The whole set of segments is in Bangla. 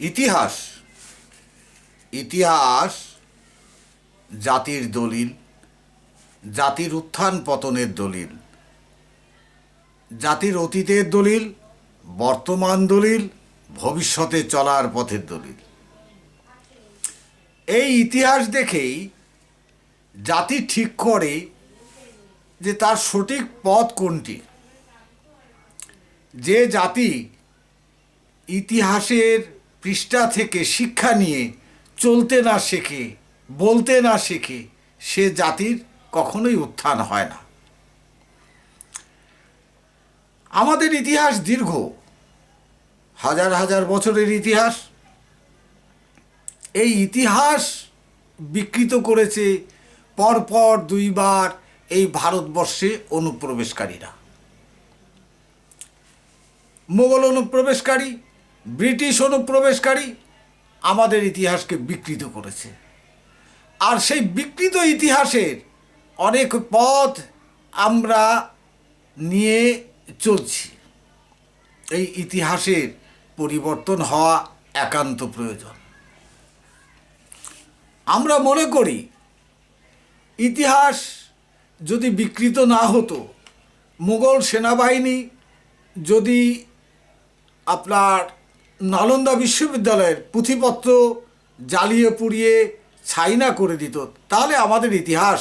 ইতিহাস। ইতিহাস, জাতির দলিল, জাতির উত্থান পতনের দলিল, জাতির অতীতের দলিল, বর্তমান দলিল, ভবিষ্যতে চলার পথের দলিল। এই ইতিহাস দেখেই জাতি ঠিক করে যে তার সঠিক পথ কোনটি। যে জাতি ইতিহাসের পৃষ্ঠা থেকে শিক্ষা নিয়ে চলতে না শেখে, বলতে না শেখে, সে জাতির কখনোই উত্থান হয় না। আমাদের ইতিহাস দীর্ঘ, হাজার হাজার বছরের ইতিহাস। এই ইতিহাস বিকৃত করেছে পরপর দুইবার এই ভারতবর্ষে অনুপ্রবেশকারীরা। মোগল অনুপ্রবেশকারী ব্রিটিশ অনুপ্রবেশকারী আমাদের ইতিহাসকে বিকৃত করেছে। আর সেই বিকৃত ইতিহাসের অনেক পথ আমরা নিয়ে চলছি। এই ইতিহাসের পরিবর্তন হওয়া একান্ত প্রয়োজন। আমরা মনে করি, ইতিহাস যদি বিকৃত না হতো, মুঘল সেনাবাহিনী যদি আপনার নালন্দা বিশ্ববিদ্যালয়ের পুঁথিপত্র জ্বালিয়ে পুড়িয়ে ছাই না করে দিত। তাহলে আমাদের ইতিহাস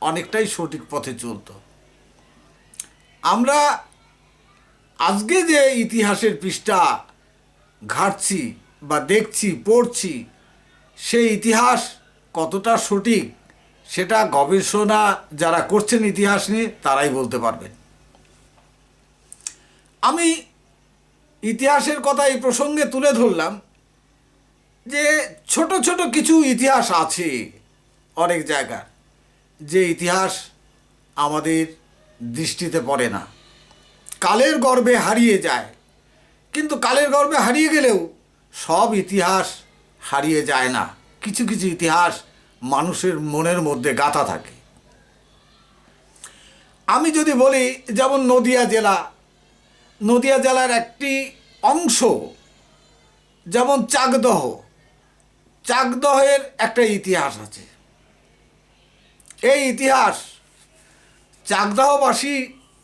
অনেকটাই সঠিক পথে চলতো। আমরা আজকে যে ইতিহাসের পৃষ্ঠা ঘাটছি বা দেখছি, পড়ছি, সেই ইতিহাস কতটা সঠিক সেটা গবেষণা যারা করছেন ইতিহাস নিয়ে তারাই বলতে পারবেন। আমি ইতিহাসের কথা এই প্রসঙ্গে তুলে ধরলাম যে ছোট ছোট কিছু ইতিহাস আছে অনেক জায়গার যে ইতিহাস আমাদের দৃষ্টিতে পড়ে না। কালের গর্ভে হারিয়ে যায়। কিন্তু কালের গর্ভে হারিয়ে গেলেও সব ইতিহাস হারিয়ে যায় না। কিছু কিছু ইতিহাস মানুষের মনের মধ্যে গাঁথা থাকে। আমি যদি বলি, যেমন নদিয়া জেলা, নদিয়া জেলার একটি অংশ, যেমন চাকদহ। চাকদহের একটা ইতিহাস আছে। এই ইতিহাস চাকদাহবাসী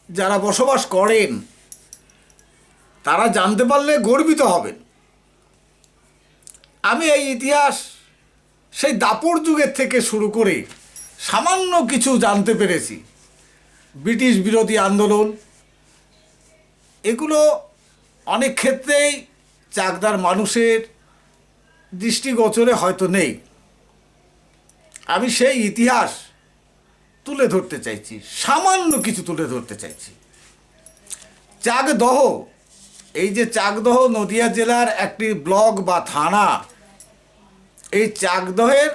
যারা বসবাস করেন, তারা জানতে পারলে গর্বিত হবেন। আমি এই ইতিহাস সেই দাপর যুগের থেকে শুরু করে সামান্য কিছু জানতে পেরেছি। ব্রিটিশ বিরোধী আন্দোলন, এগুলো অনেক ক্ষেত্রেই চাকদার মানুষের দৃষ্টিগোচরে হয়তো নেই। আমি সেই ইতিহাস তুলে ধরতে চাইছি, সামান্য কিছু তুলে ধরতে চাইছি। চাকদহ, এই যে চাকদহ নদিয়া জেলার একটি ব্লক বা থানা, এই চাকদহের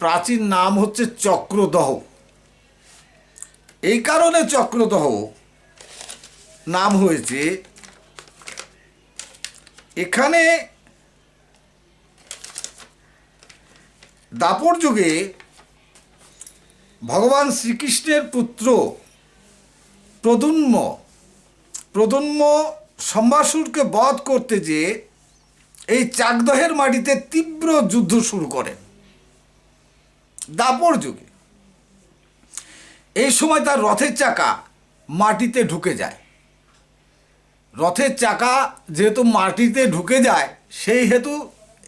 প্রাচীন নাম হচ্ছে চক্রদহ। এই কারণে চক্রদহ নাম হয়েছে এখানে দাপর যুগে ভগবান শ্রীকৃষ্ণের পুত্র প্রদুম্ন প্রদুম্ন সম্বাসুরকে বধ করতে যে এই চাকদহের মাটিতে তীব্র যুদ্ধ শুরু করেন দাপর যুগে। এই সময় তার রথের চাকা মাটিতে ঢুকে যায়। রথের চাকা যেহেতু মাটিতে ঢুকে যায়, সেই হেতু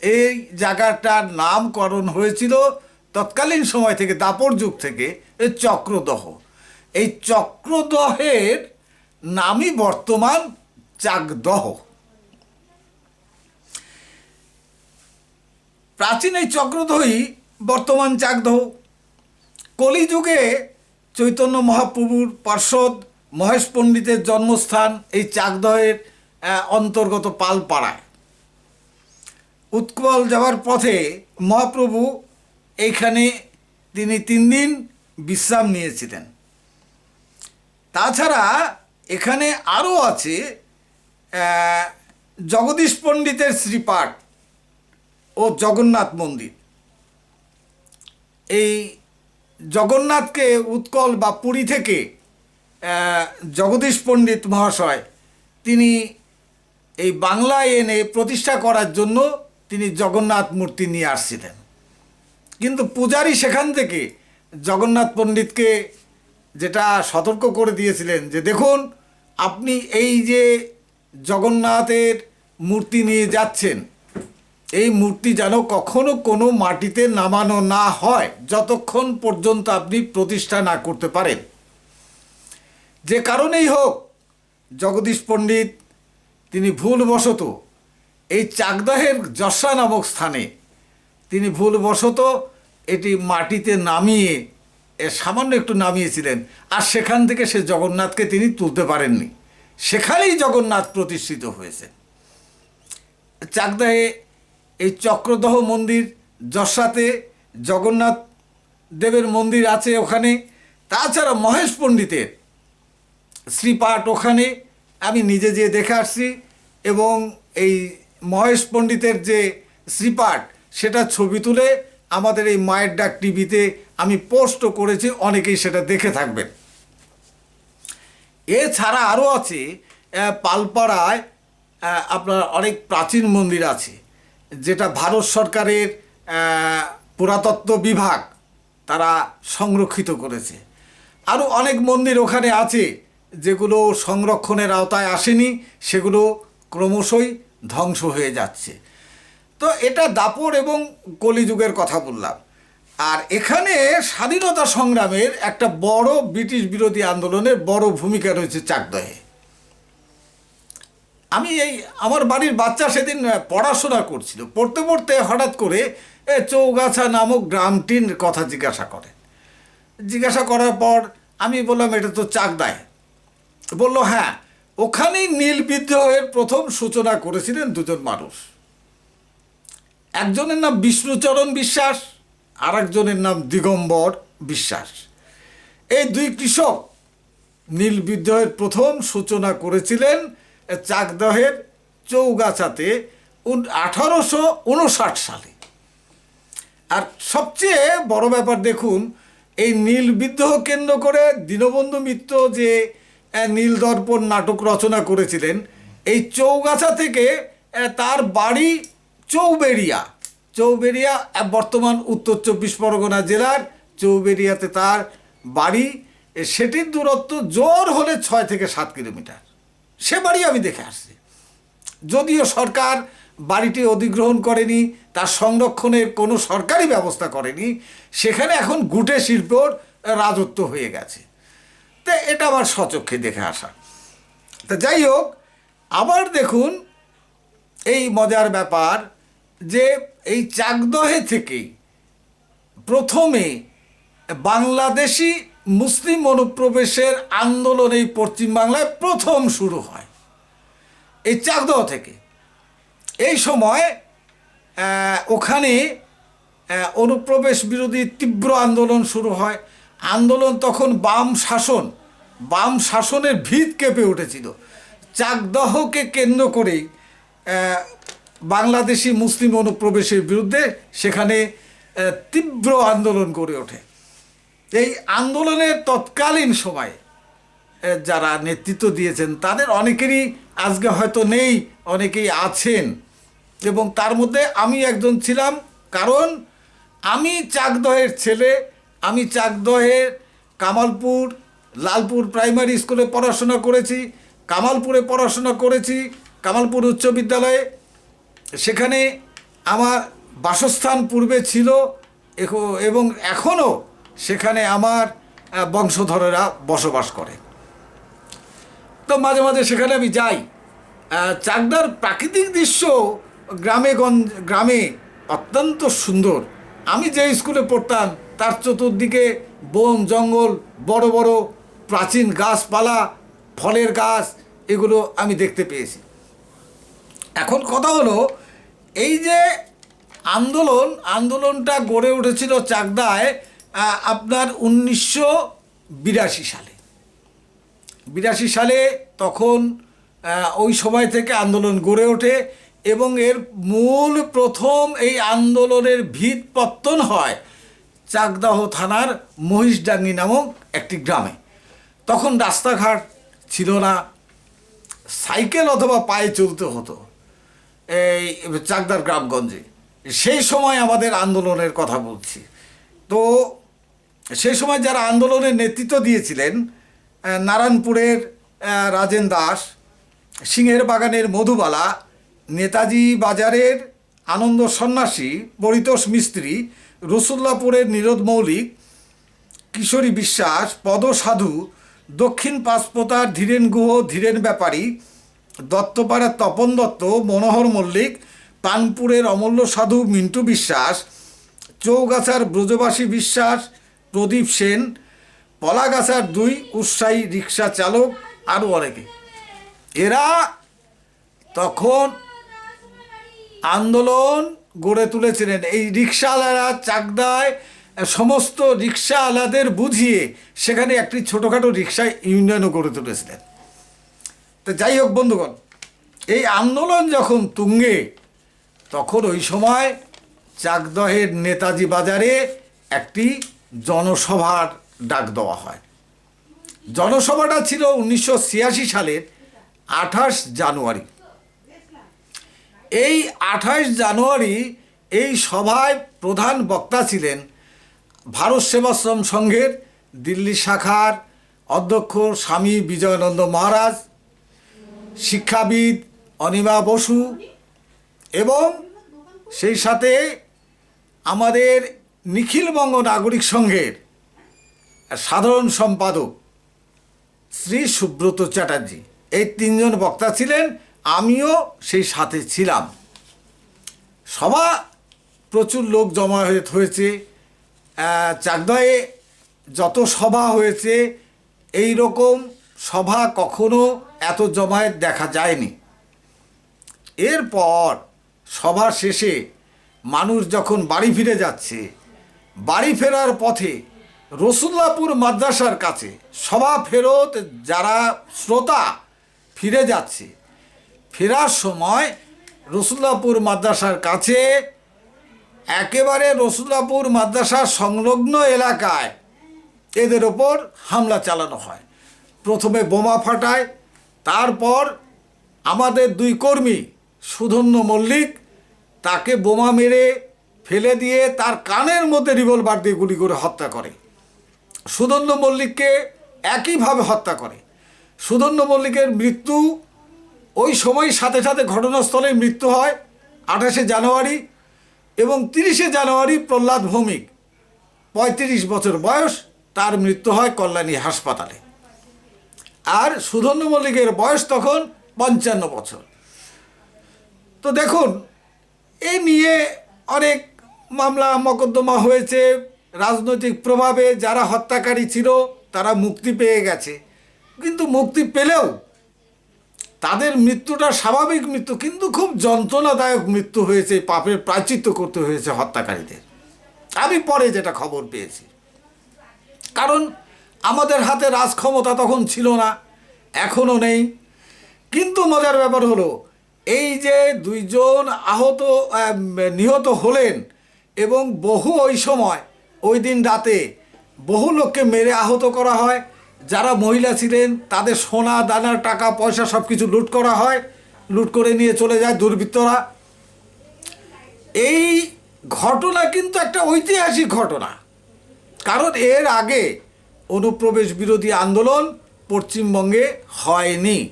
এই জায়গাটার নামকরণ হয়েছিল তৎকালীন সময় থেকে, দাপর যুগ থেকে এই চক্রদহ। এই চক্রদহের নামই বর্তমান চাকদহ। প্রাচীন এই চক্রদহই বর্তমান চাকদহ। কলিযুগে চৈতন্য মহাপ্রভুর পার্শ্বদ মহেশ পণ্ডিতের জন্মস্থান এই চাকদহের অন্তর্গত পালপাড়ায়। উৎকল যাওয়ার পথে মহাপ্রভু এইখানে তিনি তিন দিন বিশ্রাম নিয়েছিলেন। তাছাড়া এখানে আরও আছে জগদীশ পণ্ডিতের শ্রীপাঠ ও জগন্নাথ মন্দির। এই জগন্নাথকে উৎকল বা পুরী থেকে জগদীশ পণ্ডিত মহাশয়, তিনি এই বাংলায় এনে প্রতিষ্ঠা করার জন্য তিনি জগন্নাথ মূর্তি নিয়ে আসছিলেন। কিন্তু পূজারী সেখান থেকে জগন্নাথ পণ্ডিতকে যেটা সতর্ক করে দিয়েছিলেন যে, দেখুন, আপনি এই যে জগন্নাথের মূর্তি নিয়ে যাচ্ছেন, এই মূর্তি যেন কখনো কোনো মাটিতে নামানো না হয়, যতক্ষণ পর্যন্ত আপনি প্রতিষ্ঠা না করতে পারেন। যে কারণেই হোক, জগদীশ পণ্ডিত, তিনি ভুলবশত এই চাকদাহের যশা নামক স্থানে, তিনি ভুলবশত এটি মাটিতে নামিয়ে সামান্য একটু নামিয়েছিলেন। আর সেখান থেকে সে জগন্নাথকে তিনি তুলতে পারেননি। সেখানেই জগন্নাথ প্রতিষ্ঠিত হয়েছে চাকদাহে এই চক্রদহ মন্দির, যশাতে জগন্নাথ দেবের মন্দির আছে ওখানে। তাছাড়া মহেশ পণ্ডিতের শ্রীপাঠ ওখানে, আমি নিজে যেয়ে দেখে আসছি এবং এই মহেশ পণ্ডিতের যে শ্রীপাঠ, সেটা ছবি তুলে আমাদের এই মায়ের ডাক টিভিতে আমি পোস্টও করেছি, অনেকেই সেটা দেখে থাকবেন। এছাড়া আরও আছে পালপাড়ায় আপনার অনেক প্রাচীন মন্দির আছে, যেটা ভারত সরকারের পুরাতত্ত্ব বিভাগ তারা সংরক্ষিত করেছে। আরও অনেক মন্দির ওখানে আছে যেগুলো সংরক্ষণের আওতায় আসেনি, সেগুলো ক্রমশই ধ্বংস হয়ে যাচ্ছে। তো এটা দাপর এবং কলিযুগের কথা বললাম। আর এখানে স্বাধীনতা সংগ্রামের একটা বড় ব্রিটিশ বিরোধী আন্দোলনের বড় ভূমিকা রয়েছে চাকদহে। আমি এই আমার বাড়ির বাচ্চা সেদিন পড়াশোনা করছিল। পড়তে পড়তে হঠাৎ করে এ চৌগাছা নামক গ্রামটির কথা জিজ্ঞাসা করে। জিজ্ঞাসা করার পর আমি বললাম, এটা তো চাকদায় বলল হ্যাঁ ওখানেই নীল বিদ্রোহের প্রথম সূচনা করেছিলেন দুজন মানুষ। একজনের নাম বিষ্ণুচরণ বিশ্বাস আর একজনের নাম দিগম্বর বিশ্বাস। এই দুই কৃষক নীল বিদ্রোহের প্রথম সূচনা করেছিলেন চাকদহের চৌগাছাতে আঠারোশো উনষাট সালে। আর সবচেয়ে বড় ব্যাপার দেখুন, এই নীল বিদ্রোহ কেন্দ্র করে দীনবন্ধু মিত্র যে আহ, নীল দর্পণ নাটক রচনা করেছিলেন। এই চৌগাছা থেকে তার বাড়ি চৌবেরিয়া চৌবেরিয়া বর্তমান উত্তর চব্বিশ পরগনা জেলার চৌবেরিয়াতে তার বাড়ি। সেটির দূরত্ব জোর হলে ছয় থেকে সাত কিলোমিটার। সে বাড়ি আমি দেখে আসছি। যদিও সরকার বাড়িটি অধিগ্রহণ করেনি তার সংরক্ষণের কোনো সরকারি ব্যবস্থা করেনি সেখানে এখন গুটে শিল্পর রাজত্ব হয়ে গেছে। তো এটা আমার সচক্ষে দেখে আসা। তা যাই হোক, আবার দেখুন এই মজার ব্যাপার যে এই চাকদহে থেকেই প্রথমে বাংলাদেশি মুসলিম অনুপ্রবেশের আন্দোলন এই পশ্চিমবাংলায় প্রথম শুরু হয়। এই চাকদহ থেকে। এই সময় ওখানে অনুপ্রবেশ বিরোধী তীব্র আন্দোলন শুরু হয়। আন্দোলন তখন বাম শাসন। বাম শাসনের ভিত কেঁপে উঠেছিল। চাকদহকে কেন্দ্র আহ, বাংলাদেশি মুসলিম অনুপ্রবেশের বিরুদ্ধে সেখানে তীব্র আন্দোলন গড়ে ওঠে। এই আন্দোলনের তৎকালীন সময়ে যারা নেতৃত্ব দিয়েছেন তাদের অনেকেরই আজকে হয়তো নেই অনেকেই আছেন। এবং তার মধ্যে আমি একজন ছিলাম কারণ আমি চাকদহের ছেলে আমি চাকদহের কামালপুর লালপুর প্রাইমারি স্কুলে পড়াশোনা করেছি, কামালপুরে পড়াশোনা করেছি, কামালপুর উচ্চ বিদ্যালয়ে। সেখানে আমার বাসস্থান পূর্বে ছিল এবং এখনও সেখানে আমার বংশধরেরা বসবাস করে। তো মাঝে মাঝে সেখানে আমি যাই। চাকদার প্রাকৃতিক দৃশ্য গ্রামে গঞ্জ গ্রামে অত্যন্ত সুন্দর। আমি যে স্কুলে পড়তাম, তার চতুর্দিকে বন, জঙ্গল, বড় বড় প্রাচীন গাছপালা, ফলের গাছ, এগুলো আমি দেখতে পেয়েছি। এখন কথা হলো, এই যে আন্দোলন, আন্দোলনটা গড়ে উঠেছিল চাকদায় আপনার উনিশশো বিরাশি সালে। বিরাশি সালে তখন ওই সময় থেকে আন্দোলন গড়ে ওঠে এবং এর মূল প্রথম এই আন্দোলনের ভিত পত্তন হয় চাকদাহ থানার মহিষডাঙ্গি নামক একটি গ্রামে। তখন রাস্তাঘাট ছিল না। সাইকেল অথবা পায়ে চলতে হতো। এই চাকদার গ্রামগঞ্জে। সেই সময় আমাদের আন্দোলনের কথা বলছি। তো সেই সময় যারা আন্দোলনের নেতৃত্ব দিয়েছিলেন নারায়ণপুরের রাজেন দাস, সিংহের বাগানের মধুবালা, নেতাজি বাজারের আনন্দ সন্ন্যাসী পরিতোষ মিস্ত্রি, রসুল্লাপুরের নীরদ মৌলিক, কিশোরী বিশ্বাস পদ সাধু দক্ষিণ পাঁচপোতার ধীরেন গুহ, ধীরেন ব্যাপারী দত্তপাড়ার তপন দত্ত, মনোহর মল্লিক, পানপুরের অমূল্য সাধু মিন্টু বিশ্বাস, চৌগাছার ব্রজবাসী বিশ্বাস, প্রদীপ সেন, পলাগাছার দুই উৎসাহী রিক্সা চালক, আরও অনেকে। এরা তখন আন্দোলন গড়ে তুলেছিলেন। এই রিক্সাওয়ালারা চাকদায় সমস্ত রিক্সাওয়ালাদের বুঝিয়ে সেখানে একটি ছোটোখাটো রিক্সা ইউনিয়নও গড়ে তুলেছিলেন। তো যাই হোক বন্ধুগণ, এই আন্দোলন যখন তুঙ্গে, তখন ওই সময় চাকদহের নেতাজি বাজারে একটি জনসভার ডাক দেওয়া হয়। জনসভাটা ছিল উনিশশো ছিয়াশি সালের আঠাশ জানুয়ারি। এই আঠাশ জানুয়ারি এই সভায় প্রধান বক্তা ছিলেন ভারত সেবাশ্রম সংঘের দিল্লি শাখার অধ্যক্ষ স্বামী বিজয়ানন্দ মহারাজ, শিক্ষাবিদ অনিমা বসু এবং সেই সাথে আমাদের নিখিলবঙ্গ নাগরিক সংঘের সাধারণ সম্পাদক শ্রী সুব্রত চ্যাটার্জি। এই তিনজন বক্তা ছিলেন, আমিও সেই সাথে ছিলাম। সভা প্রচুর লোক জমা হয়ে হয়েছে। চাকদয়ে যত সভা হয়েছে, এই রকম সভা কখনো এত জমায়েত দেখা যায়নি। এরপর সভা শেষে মানুষ যখন বাড়ি ফিরে যাচ্ছে, বাড়ি ফেরার পথে রসুল্লাপুর মাদ্রাসার কাছে সভা ফেরত যারা শ্রোতা ফিরে যাচ্ছে, ফেরার সময় রসুল্লাপুর মাদ্রাসার কাছে একেবারে রসুল্লাপুর মাদ্রাসার সংলগ্ন এলাকায়। এদের ওপর হামলা চালানো হয়। প্রথমে বোমা ফাটায়, তারপর আমাদের দুই কর্মী, সুধন্য মল্লিক, তাকে বোমা মেরে ফেলে দিয়ে তার কানের মধ্যে রিভলভার দিয়ে গুলি করে হত্যা করে। সুধন্য মল্লিককে একইভাবে হত্যা করে। সুধন্য মল্লিকের মৃত্যু ওই সময় সাথে সাথে ঘটনাস্থলে মৃত্যু হয়, আঠাশে জানুয়ারি এবং তিরিশে জানুয়ারি প্রহ্লাদ ভৌমিক। পঁয়ত্রিশ বছর বয়স, তার মৃত্যু হয় কল্যাণী হাসপাতালে। আর সুধন্য মল্লিকের বয়স তখন পঞ্চান্ন বছর। তো দেখুন এই নিয়ে অনেক মামলা, মকদ্দমা হয়েছে, রাজনৈতিক প্রভাবে যারা হত্যাকারী ছিল, তারা মুক্তি পেয়ে গেছে। কিন্তু মুক্তি পেলেও তাদের মৃত্যুটা স্বাভাবিক মৃত্যু, কিন্তু খুব যন্ত্রণাদায়ক মৃত্যু হয়েছে পাপের প্রায়চিত্ত করতে হয়েছে হত্যাকারীদের। আমি পরে যেটা খবর পেয়েছি। কারণ আমাদের হাতে রাজক্ষমতা তখন ছিল না, এখনও নেই। কিন্তু মজার ব্যাপার হলো, এই যে দুইজন আহত নিহত হলেন এবং বহু ওই সময়, ওই দিন রাতে বহু লোককে মেরে আহত করা হয় যারা মহিলা ছিলেন, তাদের সোনা দানার টাকা, পয়সা সব কিছু লুট করা হয়, লুট করে নিয়ে চলে যায় দুর্বৃত্তরা। এই ঘটনা কিন্তু একটা ঐতিহাসিক ঘটনা। কারণ এর আগে অনুপ্রবেশ বিরোধী আন্দোলন পশ্চিমবঙ্গে হয়নি।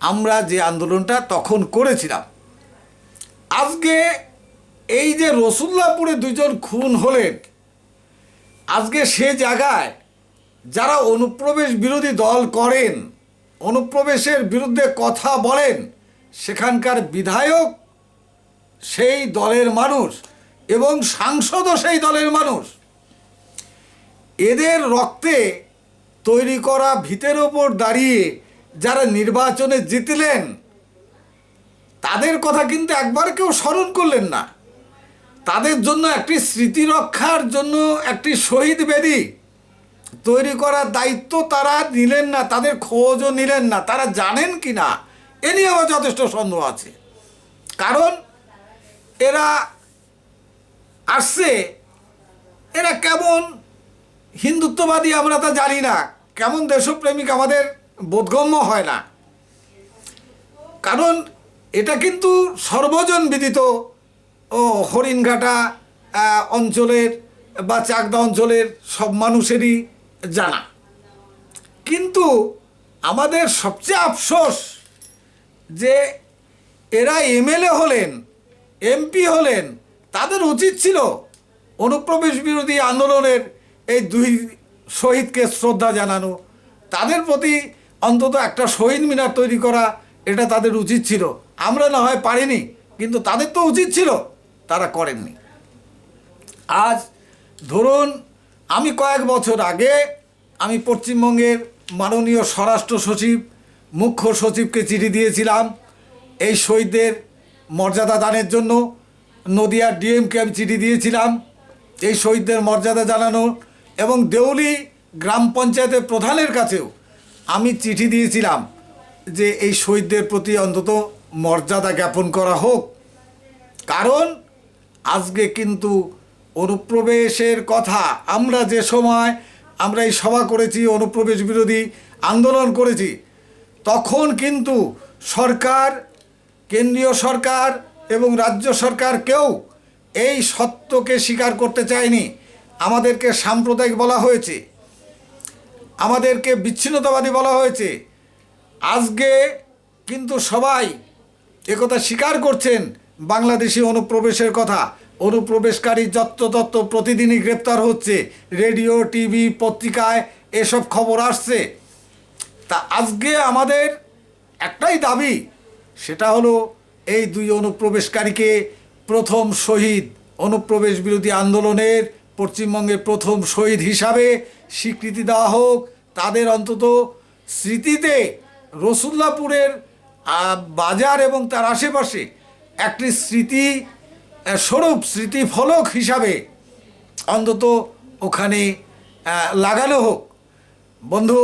আমরা যে আন্দোলনটা তখন করেছিলাম। আজকে এই যে রসুল্লাপুরে দুজন খুন হলেন, আজকে সে জায়গায় যারা অনুপ্রবেশ বিরোধী দল করেন, অনুপ্রবেশের বিরুদ্ধে কথা বলেন, সেখানকার বিধায়ক সেই দলের মানুষ এবং সাংসদও সেই দলের মানুষ। এদের রক্তে তৈরি করা ভিতের ওপর দাঁড়িয়ে যারা নির্বাচনে জিতলেন, তাদের কথা কিন্তু একবার কেউ স্মরণ করলেন না। তাদের জন্য একটি স্মৃতি রক্ষার জন্য একটি শহীদ বেদী তৈরি করার দায়িত্ব তারা নিলেন না, তাদের খোঁজও নিলেন না, তারা জানেন কি না এ নিয়ে আমার যথেষ্ট সন্দেহ আছে। কারণ এরা আসছে, এরা কেমন হিন্দুত্ববাদী আমরা তা জানি না, কেমন দেশপ্রেমিক আমাদের বোধগম্য হয় না। কারণ এটা কিন্তু সর্বজন বিদিত, ও হরিণঘাটা অঞ্চলের বা চাকদা অঞ্চলের সব মানুষেরই জানা। কিন্তু আমাদের সবচেয়ে আফসোস যে এরা এমএলএ হলেন, এমপি হলেন, তাদের উচিত ছিল অনুপ্রবেশ বিরোধী আন্দোলনের এই দুই শহীদকে শ্রদ্ধা জানানো। তাদের প্রতি অন্তত একটা শহীদ মিনার তৈরি করা, এটা তাদের উচিত ছিল। আমরা না হয় পারিনি, কিন্তু তাদের তো উচিত ছিল, তারা করেননি। আজ ধরুন আমি কয়েক বছর আগে আমি পশ্চিমবঙ্গের মাননীয় স্বরাষ্ট্র সচিব, মুখ্য সচিবকে চিঠি দিয়েছিলাম এই শহীদদের মর্যাদা দানের জন্য। নদিয়ার ডিএমকে আমি চিঠি দিয়েছিলাম এই শহীদদের মর্যাদা জানানো এবং দেউলি গ্রাম পঞ্চায়েতের প্রধানের কাছেও আমি চিঠি দিয়েছিলাম যে এই শহীদদের প্রতি অন্তত মর্যাদা জ্ঞাপন করা হোক। কারণ আজকে কিন্তু অনুপ্রবেশের কথা। আমরা যে সময় আমরা এই সভা করেছি, অনুপ্রবেশ বিরোধী আন্দোলন করেছি, তখন কিন্তু সরকার, কেন্দ্রীয় সরকার এবং রাজ্য সরকার কেউ এই সত্যকে স্বীকার করতে চায়নি। আমাদেরকে সাম্প্রদায়িক বলা হয়েছে, আমাদেরকে বিচ্ছিন্নতাবাদী বলা হয়েছে। আজকে কিন্তু সবাই একথা স্বীকার করছেন বাংলাদেশি অনুপ্রবেশের কথা। অনুপ্রবেশকারী যত্রতত্ত্ব প্রতিদিনই গ্রেপ্তার হচ্ছে। রেডিও, টিভি, পত্রিকায় এসব খবর আসছে। তা আজকে আমাদের একটাই দাবি, সেটা হলো এই দুই অনুপ্রবেশকারীকে প্রথম শহীদ, অনুপ্রবেশ বিরোধী আন্দোলনের পশ্চিমবঙ্গের প্রথম শহীদ হিসাবে স্বীকৃতি দেওয়া হোক, তাদের অন্তত স্মৃতিতে রসুল্লাপুরের বাজার এবং তার আশেপাশে একটি স্মৃতি স্বরূপ স্মৃতিফলক হিসাবে অন্তত ওখানে লাগালো হোক। বন্ধু